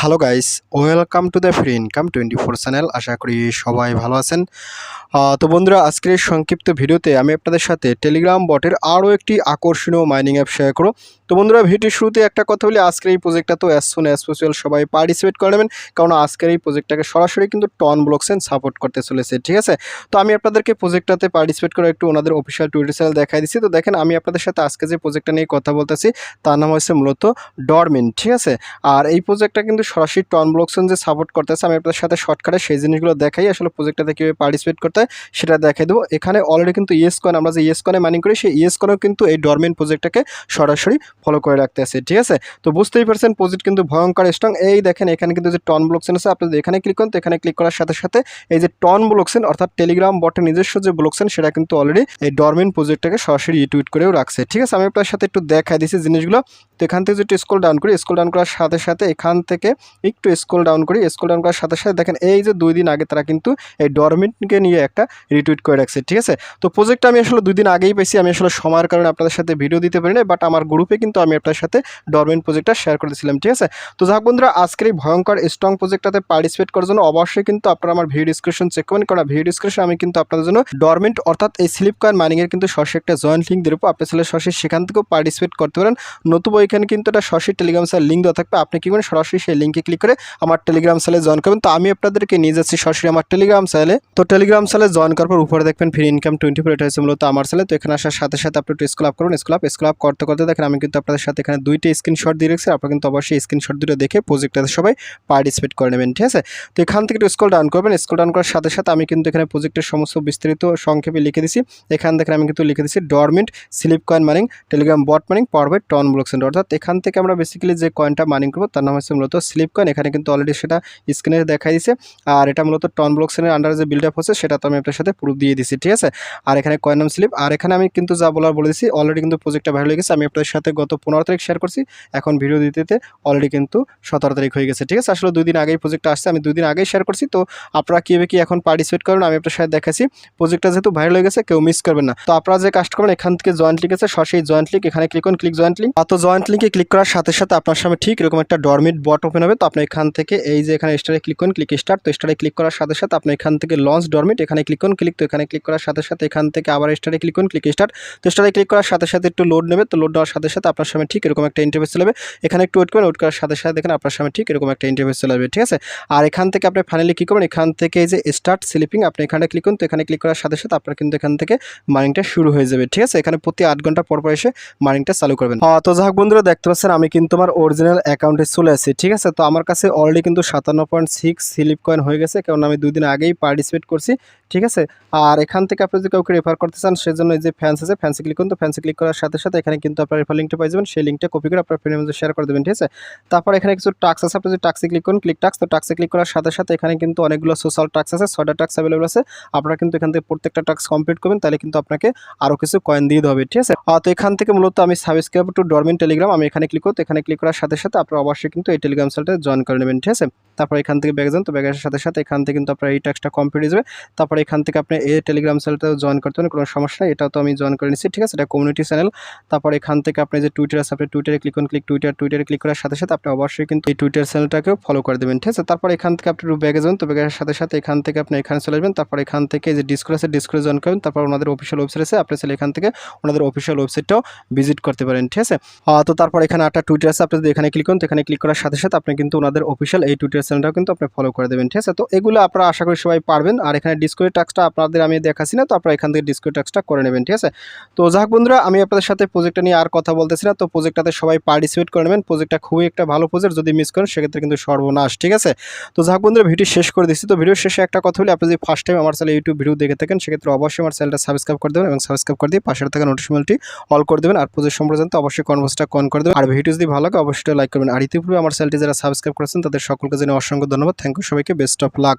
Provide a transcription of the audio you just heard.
Hello guys welcome to the free income twenty four channel আশা করি সবাই ভালো আছেন। তো বন্ধুরা, আজকের সংক্ষিপ্ত ভিডিওতে আমি আপনাদের সাথে টেলিগ্রাম বটের আরও একটি আকর্ষণীয় মাইনিং অ্যাপ শেয়ার করো তো বন্ধুরা, ভিডিওর শুরুতে একটা কথা বলি। আজকের এই প্রজেক্টটা তো অ্যাজ সুন অ্যাজ পসিবল সবাই পার্টিসিপেট করে নেবেন। কারণ আজকের এই প্রজেক্টটাকে সরাসরি কিন্তু টন ব্লকসেন সাপোর্ট করতে চলেছে, ঠিক আছে? তো আমি আপনাদেরকে প্রজেক্টটাতে পার্টিসিপেট করে একটু ওনাদের অফিসিয়াল টুইটার চ্যানেল দেখাই দিচ্ছি। তো দেখেন, আমি আপনাদের সাথে আজকে যে প্রজেক্টটা নিয়ে কথা বলতেছি, তার নাম হচ্ছে মূলত ডরমিন ঠিক আছে? আর এই প্রজেক্টটা কিন্তু সরাসরি টন ব্লকসন যে সাপোর্ট করতেছে, আমি আপনাদের সাথে শর্টকাটে সেই জিনিসগুলো দেখাই, আসলে প্রজেক্টটাতে কীভাবে পার্টিসিপেট করতে হয়, সেটা দেখাই দেবো। এখানে অলরেডি কিন্তু ইয়েস কয়েন আমরা যে ইয়েস কয়েনে মাইনিং করি, সেই ইয়েস কয়েনও কিন্তু এই ডরমিন প্রজেক্টটাকে সরাসরি ফলো করে রাখতে আছে ঠিক আছে? তো বুঝতেই পারছেন প্রজেক্ট কিন্তু ভয়ঙ্কর স্ট্রং এই দেখেন, এখানে কিন্তু যে টন ব্লকসেন আছে, আপনি এখানে ক্লিক করেন, তো এখানে ক্লিক করার সাথে সাথে এই যে টন ব্লকসেন অর্থাৎ টেলিগ্রাম বটের নিজস্ব যে ব্লকসেন সেটা কিন্তু অলরেডি এই ডরমিন প্রজেক্টটাকে সরাসরি ইটুইট করেও রাখছে, ঠিক আছে? আমি আপনার সাথে একটু দেখাই দিচ্ছি জিনিসগুলো। তো এখান থেকে যদি স্ক্রল ডাউন করি স্ক্রল ডাউন করার সাথে সাথে এখান থেকে একটু স্ক্রল ডাউন করি স্ক্রল ডাউন করার সাথে সাথে দেখেন, এই যে দুই দিন আগে তারা কিন্তু এই ডরমিনকে নিয়ে একটা রিটুইট করে রাখছে, ঠিক আছে? তো প্রজেক্টটা আমি আসলে দুই দিন আগেই পেয়েছি আমি আসলে সময়ের কারণে আপনাদের সাথে ভিডিও দিতে পারি না বাট আমার গ্রুপে কিন্তু আমি আপনার সাথে ডরমিন প্রজেক্টটা শেয়ার করেছিলাম ঠিক আছে? তো যাক বন্ধুরা, আজকের এই ভয়ঙ্কর স্ট্রং প্রজেক্টটাতে পার্টিসিপেট করার জন্য অবশ্যই কিন্তু আপনারা আমার ভিডিও ডিসক্রিপশন চেক করবেন, কারণ ভিডিও ডিসক্রিপশন আমি কিন্তু আপনাদের জন্য ডরমেন্ট অর্থাৎ এই স্লিপ কয়েন মাইনিংয়ের কিন্তু সরাসরি একটা জয়েন্ট লিঙ্ক দেবো। আপনি চাইলে সরাসরি সেখান থেকেও পার্টিসিপেট করতে পারেন। নতুবা এখানে কিন্তু একটা সরাসরি টেলিগ্রাম সেল লিঙ্ক দেওয়া থাকবে, আপনি কি করেন সরাসরি সেই লিঙ্কে ক্লিক করে আমার টেলিগ্রাম সেলে জয়েন করবেন। তো আমি আপনাদেরকে নিয়ে যাচ্ছি সরাসরি আমার টেলিগ্রাম সেলে তো টেলিগ্রাম সেলে জয়েন করার পর উপরে দেখবেন ফ্রি ইনকাম টোয়েন্টি ফোর এটা হচ্ছে মূলত আমার সেলে তো এখানে আসার সাথে সাথে আপনি একটু স্কুল আপ করুন স্কুল আপ স্কুল আপ করতে করতে দেখেন আমি কিন্তু আপনাদের সাথে এখানে দুইটা স্ক্রিনশট দিয়ে রেখেছি, আপনারা কিন্তু অবশ্যই স্ক্রিনশট দুটো দেখে প্রজেক্টটাতে সবাই পার্টিসিপেট করে নেবেন, ঠিক আছে? তো এখান থেকে একটু স্কুল ডাউন করবেন স্কুল ডাউন করার সাথে সাথে আমি কিন্তু এখানে প্রজেক্টের সমস্ত বিস্তারিত সংক্ষেপে লিখে দিছি। এখান থেকে আমি কিন্তু লিখে দিছি Dormint sleep coin mining Telegram bot mining by TON block centre অর্থাৎ এখান থেকে আমরা বেসিক্যালি যে কয়েনটা মানিং করব, তার নাম হচ্ছে মূলত স্লিপ কয়েন এখানে কিন্তু অলরেডি সেটা স্ক্রিনে দেখাই দিছে। আর এটা মূলত টন ব্লক সেন্টার আন্ডারে যে বিল্ড আপ হচ্ছে, সেটা তো আমি আপনার সাথে প্রুফ দিয়ে দিছি, ঠিক আছে? আর এখানে কয়েন নাম স্লিপ আর এখানে আমি কিন্তু যা বলার বলে দিছি অলরেডি কিন্তু প্রজেক্টটা ভালো হয়ে গেছে। আমি আপনাদের সাথে গত পনেরো তারিখ শেয়ার করছি। এখন ভিডিও দিতে অলরেডি কিন্তু সতেরো তারিখ হয়ে গেছে, ঠিক আছে? আসলে দুদিন আগেই প্রজেক্টটা আসছে, আমি দুদিন আগেই শেয়ার করছি। তো আপনারা কীভাবে কি এখন পার্টিসিপেট করেন, আমি আপনার সাথে দেখাচ্ছি। প্রজেক্টটা যেহেতু ভাইরাল হয়ে গেছে, কেউ মিস করবেন না। তো আপনারা যে কাজটা করবেন, এখান থেকে জয়েন্ট লিঙ্ক আছে, সরাসরি জয়েন্ট লিঙ্ক এখানে ক্লিক করুন ক্লিক জয়েন্ট লিঙ্ক তো জয়েন্ট লিঙ্কে ক্লিক করার সাথে সাথে আপনার সামনে ঠিক এরকম একটা ডরমিট বট ওপেন হবে। তো আপনি এখান থেকে এই যে এখানে স্টারে ক্লিক করুন ক্লিক স্টার্ট তো স্টারে ক্লিক করার সাথে সাথে আপনি এখান থেকে লঞ্চ ডরমিট এখানে ক্লিক করুন ক্লিক তো এখানে ক্লিক করার সাথে সাথে এখান থেকে আবার স্টারে ক্লিক করুন ক্লিক স্টার্ট তো স্টারে ক্লিক করার সাথে সাথে একটু লোড নেবে, তো লোড নেওয়ার সাথে সাথে আপনার সামনে ঠিক এরকম একটা ইন্টারভেস চলে এখানে একটু ওয়েট করুন ওয়েট করার সাথে সাথে দেখেন আপনার সামনে ঠিক এরকম একটা ইন্টারভেস চলে ঠিক আছে? আর এখান থেকে আপনি ফাইনালি কী করবেন? এখান থেকে যে স্টার্ট স্লিপিং আপনি এখানে ক্লিক করুন তো এখানে ক্লিক করার সাথে সাথে আপনার কিন্তু এখান থেকে মার্নিংটা শুরু হয়ে যাবে ঠিক আছে? এখানে প্রতি আট ঘণ্টা পর পর এসে মার্নিংটা চালু করবেন। আহ, তো যাক বন্ধুরা দেখতে পাচ্ছেন আমি কিন্তু আমার অরিজিনাল অ্যাকাউন্টে চলে আসি ঠিক আছে? তো আমার কাছে অলরেডি কিন্তু সাতান্ন পয়েন্ট সিক্স স্লিপ কয়েন হয়ে গেছে কারণ আমি দুদিন আগেই পার্টিসিপেট করছি। ঠিক আছে? আর এখান থেকে আপনি যদি কাউকে রেফার করতে চান, সেজন্য এই যে ফ্যান্স আছে ফ্যান্সে ক্লিক করুন। তো ফ্যান্সে ক্লিক করার সাথে সাথে এখানে কিন্তু আপনার রেফার লিঙ্কটা পাই যাবেন সেই লিঙ্কটা কপি করে আপনার ফ্রেন্ডের মধ্যে শেয়ার করে দেবেন, ঠিক আছে? তারপর এখানে কিছু টাক্স আছে। আপনি যদি টাক্সে ক্লিক করুন ক্লিক টাক্স তো টাক্সে ক্লিক করার সাথে সাথে এখানে কিন্তু অনেকগুলো সোশ্যাল টাক্স আছে, ছয়টা টাক্স অ্যাভেলেবল আছে। আপনারা কিন্তু এখান থেকে প্রত্যেকটা টাক্স কমপ্লিট করবেন, তাহলে কিন্তু আপনাকে আরও কিছু কয়েন দিয়ে দেবে ঠিক আছে? তো এখান থেকে মূলত আমি সাবস্ক্রাইব টু ডরমিন টেলিগ্রাম আমি এখানে ক্লিক করতে এখানে ক্লিক করার সাথে সাথে আপনারা অবশ্যই কিন্তু এই টেলিগ্রাম সেলটা জয়েন করে নেবেন, ঠিক আছে? তারপর এখান থেকে ব্যাগ যান। তো ব্যাগের সাথে সাথে এখান থেকে কিন্তু আপনার এই টাক্সটা কমপ্লিট হয়ে যাবে। তারপর এখান থেকে আপনি এই টেলিগ্রাম সেলটা জয়েন করতে পারেন, কোনো সমস্যা নেই। এটাও তো আমি জয়েন করে নিচ্ছি ঠিক আছে? এটা কমিউনিটি চ্যানেল তারপর এখান থেকে আপনি যে টুইটার আছে, আপনি টুইটারে ক্লিক করুন ক্লিক টুইটার টুইটারে ক্লিক করার সাথে সাথে আপনি অবশ্যই কিন্তু এই টুইটার চ্যানেলটাকেও ফলো করে দেবেন, ঠিক আছে? তারপর এখান থেকে আপনি ব্যাগে যাবেন, তো ব্যাগের সাথে সাথে এখান থেকে আপনি এখানে চলে আসবেন। তারপর এখান থেকে যে ডিসক্রিপ আছে ডিসক্রিপ জয়েন করবেন। তারপর ওনাদের অফিসিয়াল ওয়েবসাইট আছে, আপনি চাইলে এখান থেকে ওনাদের অফিসিয়াল ওয়েবসাইটটাও ভিজিট করতে পারেন, ঠিক আছে? তো তারপর এখানে একটা টুইটার আছে, আপনি যদি এখানে ক্লিক করুন, তো এখানে ক্লিক করার সাথে সাথে আপনি কিন্তু ওনাদের অফিসিয়াল এই টুইটার চ্যানেলটাও কিন্তু আপনি ফলো করে দেবেন, ঠিক আছে? তো এগুলো আপনারা আশা করি সবাই পারবেন। আর এখানে ডিসকোরি টাক্সটা আপনাদের আমি দেখাচ্ছি না, তো আপনারা এখান থেকে ডিসকোরি টাক্সটা করে নেবেন, ঠিক আছে? তো যাক বন্ধুরা, আমি আপনাদের সাথে প্রজেক্টটা নিয়ে আর কথা বলতেছি না, তো প্রজেক্টটাতে সবাই পার্টিসিপেট করে নেবেন। প্রজেক্টটা খুবই একটা ভালো প্রজেক্ট যদি মিস করেন সেক্ষেত্রে কিন্তু সর্বনাশ, ঠিক আছে? তো যাক বন্ধুরা ভিডিও শেষ করে দিচ্ছি। তো ভিডিও শেষে একটা কথা বলি, আপনি যদি ফার্স্ট টাইম আমার চ্যানেল ইউটিউব ভিডিও দেখে থাকেন, সেক্ষেত্রে অবশ্যই আমার চ্যানেলটা সাবস্ক্রাইব করে দেবেন এবং সাবস্ক্রাইব করে দিয়ে পাশে থাকা নোটিফিকেশনটি অল করে দেবেন। আর প্রজেক্ট সম্পর্কে জানতে অবশ্যই কনভার্সটা কন করে দেবেন। আর ভিডিও যদি ভালো লাগে, অবশ্যই লাইক করবেন। আর ইতিপূর্বে আমার চ্যানেলটি যারা সাবস্ক্রাইব করেছেন, তাদের সকলকে জেনে অসংখ্য ধন্যবাদ। থ্যাংক ইউ সবাইকে। Best of luck